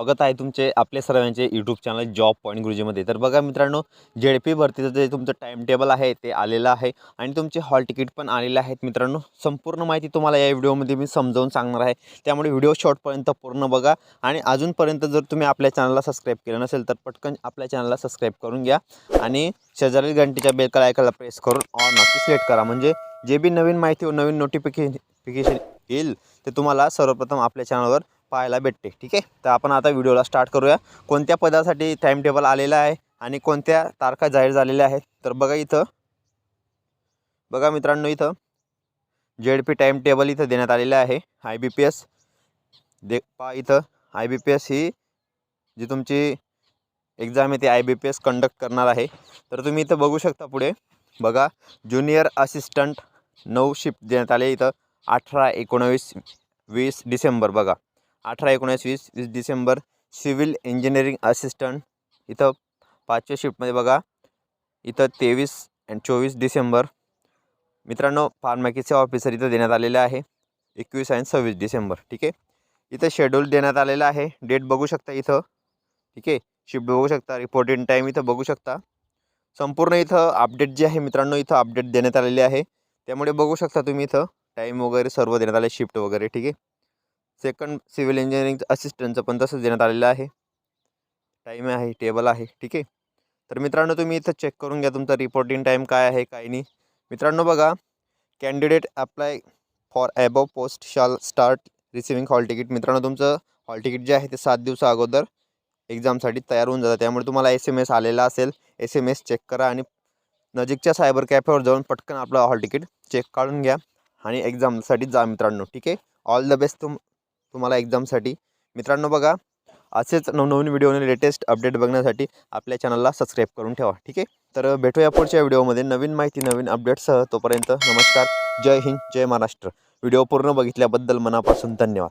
स्वागत आहे तुमचे आपले सर्वांचे यूट्यूब चॅनल जॉब पॉईंट गुरुजीमध्ये तर बघा मित्रांनो जेड पी भरतीचं जे तुमचं टाईम टेबल आहे ते आलेलं आहे आणि तुमचे हॉल तिकीट पण आलेले आहेत मित्रांनो. संपूर्ण माहिती तुम्हाला या व्हिडिओमध्ये मी समजावून सांगणार आहे. त्यामुळे व्हिडिओ शॉर्टपर्यंत पूर्ण बघा आणि अजूनपर्यंत जर तुम्ही आपल्या चॅनलला सबस्क्राईब केलं नसेल तर पटकन आपल्या चॅनलला सबस्क्राईब करून घ्या आणि शेजारील घंटेच्या बेलकला ऐकायला प्रेस करून ऑन नक्की सिलेक्ट करा. म्हणजे जे बी नवीन माहिती नवीन नोटिफिकेशन येईल ते तुम्हाला सर्वप्रथम आपल्या चॅनलवर पाहायला भेटते ठीक आहे? तर आपण आता व्हिडिओला स्टार्ट करूया. कोणत्या पदासाठी टाईम टेबल आलेला आहे आणि कोणत्या तारखा जाहीर झालेल्या आहेत? तर बघा इथं. बघा मित्रांनो इथं. जेड पी टाईम टेबल इथं देण्यात आलेलं आहे. आय बी पी एस दे पा इथं. आय बी पी एस ही जी तुमची एक्झाम आहे ती I B P S conduct करणार आहे. तर तुम्ही इथं बघू शकता पुढे. बघा ज्युनियर असिस्टंट नऊ शिफ्ट देण्यात आले इथं. अठरा एकोणावीस वीस डिसेंबर. बघा. अठरा एकोणीस वीस वीस डिसेंबर सिव्हिल इंजिनिअरिंग असिस्टंट. इथं पाचव्या शिफ्टमध्ये बघा. इथं तेवीस अँड चोवीस डिसेंबर. मित्रांनो फार्मॅकीचे ऑफिसर इथं देण्यात आलेले आहे. एकवीस आणि सव्वीस डिसेंबर ठीक आहे? इथं शेड्यूल देण्यात आलेलं आहे. डेट बघू शकता इथं ठीक आहे? शिफ्ट बघू शकता. रिपोर्टिंग टाईम इथं बघू शकता. संपूर्ण इथं अपडेट जे आहे मित्रांनो इथं अपडेट देण्यात आलेले आहे. त्यामुळे बघू शकता तुम्ही इथं. टाईम वगैरे सर्व देण्यात आले शिफ्ट वगैरे ठीक आहे? सेकंड सिव्हिल इंजिनिअरिंग असिस्टंटचं पण तसंच देण्यात आलेलं आहे. टाईम आहे टेबल आहे ठीक आहे? तर मित्रांनो तुम्ही इथं चेक करून घ्या तुमचा रिपोर्टिंग टाईम काय आहे काय नाही. मित्रांनो बघा candidate apply for above post shall start receiving hall ticket मित्रांनो तुमचं हॉल तिकीट जे आहे ते सात दिवसा अगोदर एक्झामसाठी तयार होऊन जातं. त्यामुळे तुम्हाला एस एम एस आलेला असेल एस एम एस चेक करा आणि नजीकच्या सायबर कॅफेवर जाऊन पटकन आपलं हॉल तिकीट चेक काढून घ्या आणि एक्झामसाठी जा मित्रांनो ठीक आहे? ऑल द बेस्ट तुम तुम्हाला एक्झामसाठी. मित्रांनो बघा असेच नवनवीन व्हिडिओ आणि लेटेस्ट अपडेट बघण्यासाठी आपल्या चॅनलला सबस्क्राईब करून ठेवा ठीक आहे? तर भेटूया पुढच्या व्हिडिओमध्ये नवीन माहिती नवीन अपडेट्ससह तोपर्यंत नमस्कार. जय हिंद जय महाराष्ट्र. व्हिडिओ पूर्ण बघितल्याबद्दल मनापासून धन्यवाद.